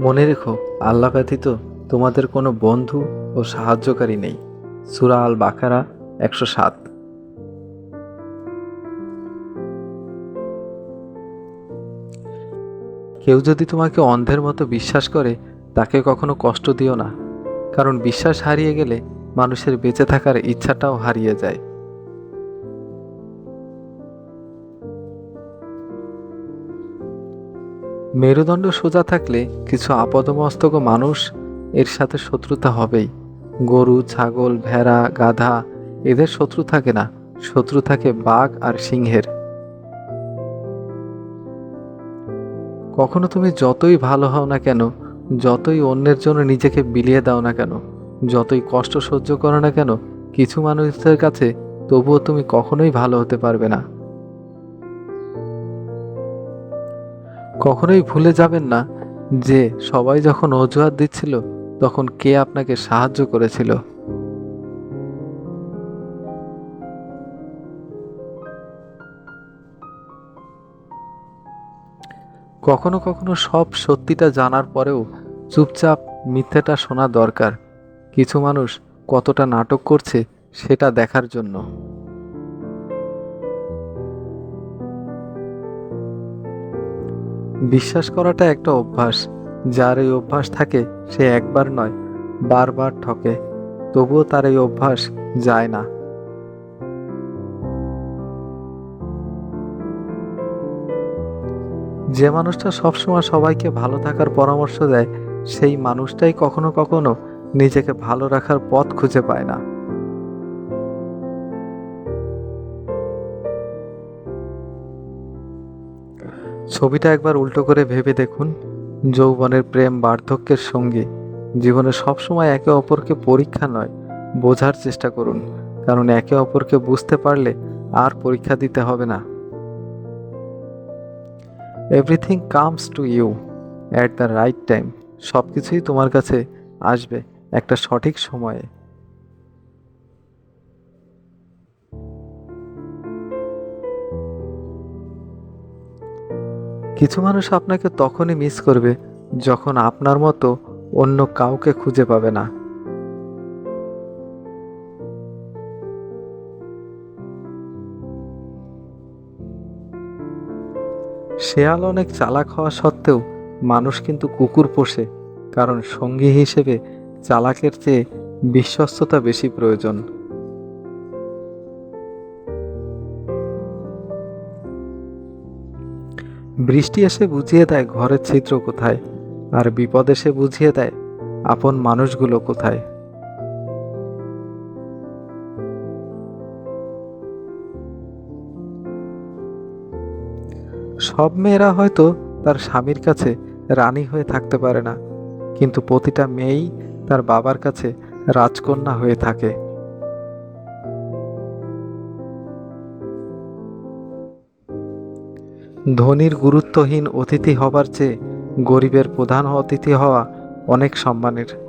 মনে রেখো, আল্লাহ ব্যতীত তোমাদের কোনো বন্ধু ও সাহায্যকারী নেই। সুরা আল বাকারা একশো সাত। কেউ যদি তোমাকে অন্ধের মতো বিশ্বাস করে, তাকে কখনো কষ্ট দিও না। কারণ বিশ্বাস হারিয়ে গেলে মানুষের বেঁচে থাকার ইচ্ছাটাও হারিয়ে যায়। মেরুদণ্ড সোজা থাকলে কিছু আপদমস্তক মানুষ এর সাথে শত্রুতা হবেই। গরু, ছাগল, ভেড়া, গাধা, এদের শত্রু থাকে না। শত্রু থাকে বাঘ আর সিংহের। কখনো তুমি যতই ভালো হও না কেন, যতই অন্যের জন্য নিজেকে বিলিয়ে দাও না কেন, যতই কষ্ট সহ্য করো না কেন, কিছু মানুষদের কাছে তবুও তুমি কখনোই ভালো হতে পারবে না। কখনোই ভুলে যাবেন না যে সবাই যখন অজুহাত দিচ্ছিল, তখন কে আপনাকে সাহায্য করেছিল? কখনো কখনো সব সত্যিটা জানার পরেও চুপচাপ মিথ্যেটা শোনা দরকার। কিছু মানুষ কতটা নাটক করছে সেটা দেখার জন্য। বিশ্বাস করাটা একটা অভ্যাস। যার এই অভ্যাস থাকে, সে একবার নয়, বারবার ঠকে। তবুও তার এই অভ্যাস যায় না। যে মানুষটা সবসময় সবাইকে ভালো থাকার পরামর্শ দেয়, সেই মানুষটাই কখনো কখনো নিজেকে ভালো রাখার পথ খুঁজে পায় না। ছবিটা একবার উল্টো করে ভেবে দেখুন, যৌবনের প্রেম বার্ধক্যের সঙ্গী। জীবনে সবসময় একে অপরকে পরীক্ষা নয়, বোঝার চেষ্টা করুন, কারণ একে অপরকে বুঝতে পারলে আর পরীক্ষা দিতে হবে না। Everything comes to you at the right time সব কিছুই তোমার কাছে আসবে একটা সঠিক সময়ে। কিছু মানুষ আপনাকে তখনই মিস করবে যখন আপনার মতো অন্য কাউকে খুঁজে পাবে না। শেয়াল অনেক চালাক হওয়া সত্ত্বেও মানুষ কিন্তু কুকুর পোষে, কারণ সঙ্গী হিসেবে চালাকের চেয়ে বিশ্বস্ততা বেশি প্রয়োজন। বৃষ্টি এসে বুঝিয়ে দেয় ঘরের ছিদ্র কোথায়, আর বিপদ এসে বুঝিয়ে দেয় আপন মানুষগুলো কোথায়। সব মেয়েরা হয়তো তার স্বামীর কাছে রানী হয়ে থাকতে পারে না, কিন্তু প্রতিটা মেয়েই তার বাবার কাছে রাজকন্যা হয়ে থাকে। ধনীর গুরুত্বহীন অতিথি হবার চেয়ে গরিবের প্রধান অতিথি হওয়া অনেক সম্মানের।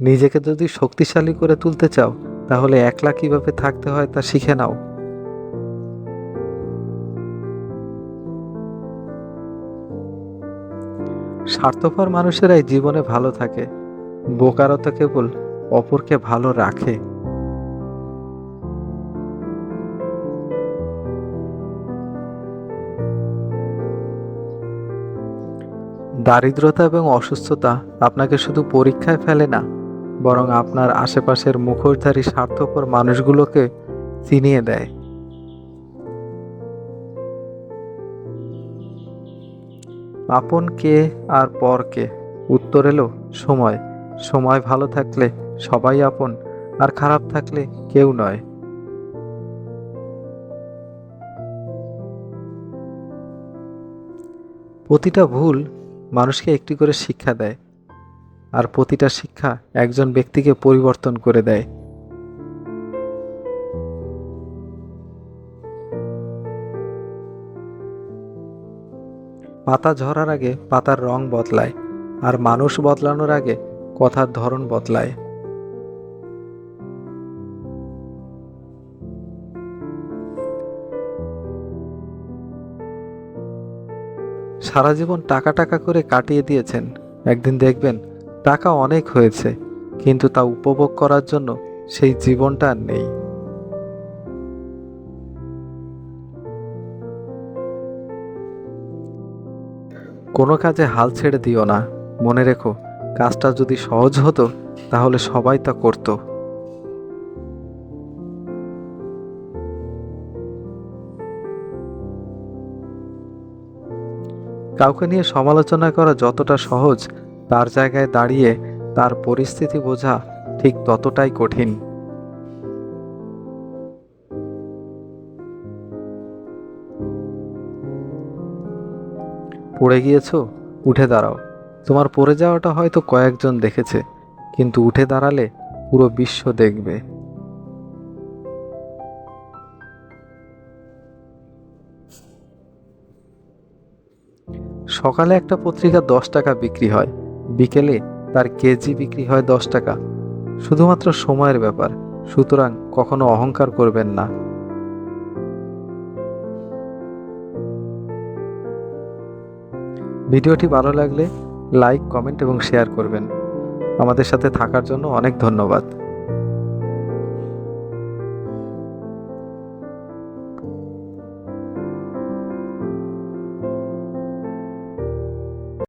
নিজেকে যদি শক্তিশালী করে তুলতে চাও, তাহলে একলা কীভাবে থাকতে হয় তা শিখে নাও। স্বার্থপর মানুষেরাই জীবনে ভালো থাকে। বোকারও তো কেবল অপরকে ভালো রাখে। দারিদ্রতা এবং অসুস্থতা আপনাকে শুধু পরীক্ষায় ফেলে না, বরং আপনার আশেপাশের মুখোশধারী স্বার্থপর মানুষগুলোকে চিনিয়ে দেয়। আপন কে আর পর কে উত্তর এলো, সময়। সময় ভালো থাকলে সবাই আপন, আর খারাপ থাকলে কেউ নয়। প্রতিটা ভুল মানুষকে একটি করে শিক্ষা দেয়, আর প্রতিটা শিক্ষা একজন ব্যক্তিকে পরিবর্তন করে দেয়। পাতা ঝরার আগে পাতার রং বদলায় আর মানুষ বদলানোর আগে কথার ধরন বদলায়। সারা জীবন টাকা টাকা করে কাটিয়ে দিয়েছেন। একদিন দেখবেন টাকা অনেক হয়েছে, কিন্তু তা উপভোগ করার জন্য সেই জীবনটা আর নেই। কোনো কাজে হাল ছেড়ে দিও না। মনে রেখো, কাজটা যদি সহজ হতো, তাহলে সবাই তা করতো। কাউকে নিয়ে সমালোচনা করা যতটা সহজ, তার জায়গায় দাঁড়িয়ে তার পরিস্থিতি বোঝা ঠিক ততটাই কঠিন। পড়ে গিয়েছো? উঠে দাঁড়াও। তোমার পড়ে যাওয়াটা হয়তো কয়েকজন দেখেছে, কিন্তু উঠে দাঁড়ালে পুরো বিশ্ব দেখবে। সকালে একটা পত্রিকা দশ টাকা বিক্রি হয়। বিকেলে তার কেজি বিক্রি হয় দশ টাকা। শুধুমাত্র সময়ের ব্যাপার, সুতরাং কখনো অহংকার করবেন না। ভিডিওটি ভালো লাগলে লাইক কমেন্ট এবং শেয়ার করবেন। আমাদের সাথে থাকার জন্য অনেক ধন্যবাদ।